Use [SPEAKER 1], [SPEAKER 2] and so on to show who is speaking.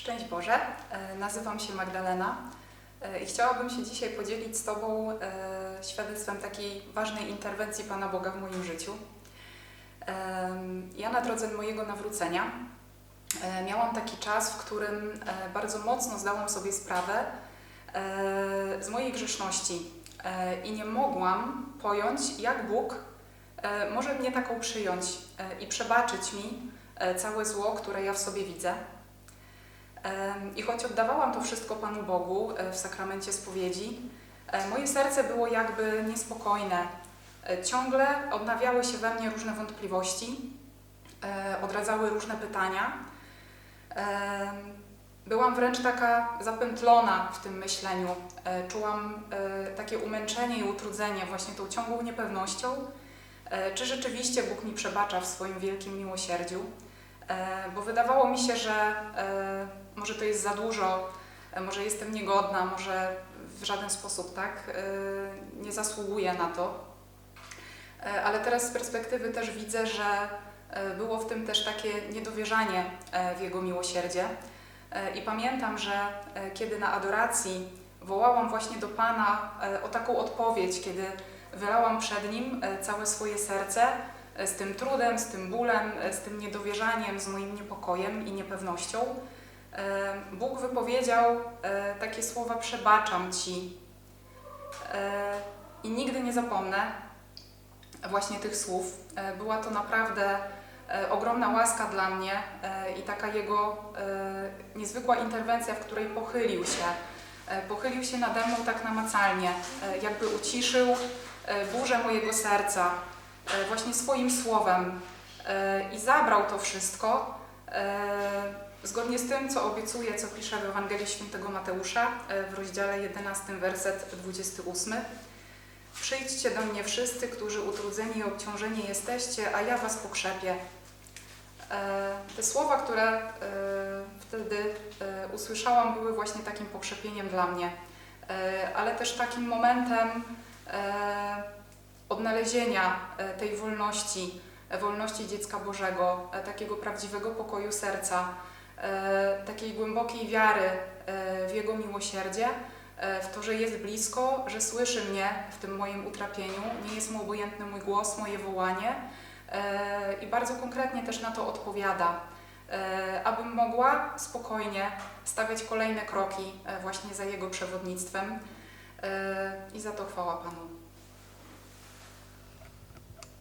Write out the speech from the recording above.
[SPEAKER 1] Szczęść Boże, E, nazywam się Magdalena e, i chciałabym się dzisiaj podzielić z Tobą e, świadectwem takiej ważnej interwencji Pana Boga w moim życiu. Ja na drodze mojego nawrócenia miałam taki czas, w którym bardzo mocno zdałam sobie sprawę z mojej grzeszności i nie mogłam pojąć, jak Bóg może mnie taką przyjąć i przebaczyć mi całe zło, które ja w sobie widzę. I choć oddawałam to wszystko Panu Bogu e, w sakramencie spowiedzi, e, moje serce było jakby niespokojne. E, Ciągle odnawiały się we mnie różne wątpliwości, odradzały różne pytania. Byłam wręcz taka zapętlona w tym myśleniu. Czułam takie umęczenie i utrudzenie właśnie tą ciągłą niepewnością, czy rzeczywiście Bóg mi przebacza w swoim wielkim miłosierdziu. Bo wydawało mi się, że może to jest za dużo, e, może jestem niegodna, może w żaden sposób tak e, nie zasługuję na to. E, Ale teraz z perspektywy też widzę, że było w tym też takie niedowierzanie w Jego miłosierdzie. I pamiętam, że kiedy na adoracji wołałam właśnie do Pana o taką odpowiedź, kiedy wylałam przed Nim całe swoje serce z tym trudem, z tym bólem, z tym niedowierzaniem, z moim niepokojem i niepewnością, Bóg wypowiedział e, takie słowa: Przebaczam Ci. E, I nigdy nie zapomnę właśnie tych słów. E, Była to naprawdę ogromna łaska dla mnie i taka Jego niezwykła interwencja, w której pochylił się. Pochylił się nade mną tak namacalnie, jakby uciszył burzę mojego serca właśnie swoim słowem i zabrał to wszystko zgodnie z tym, co obiecuje, co pisze w Ewangelii Świętego Mateusza e, w rozdziale 11, werset 28. Przyjdźcie do mnie wszyscy, którzy utrudzeni i obciążeni jesteście, a ja was pokrzepię. E, Te słowa, które e, wtedy usłyszałam, były właśnie takim pokrzepieniem dla mnie, ale też takim momentem odnalezienia tej wolności, wolności dziecka Bożego, takiego prawdziwego pokoju serca, takiej głębokiej wiary e, w Jego miłosierdzie, e, w to, że jest blisko, że słyszy mnie w tym moim utrapieniu, nie jest mu obojętny mój głos, moje wołanie e, i bardzo konkretnie też na to odpowiada, e, abym mogła spokojnie stawiać kolejne kroki e, właśnie za Jego przewodnictwem e, i za to chwała Panu.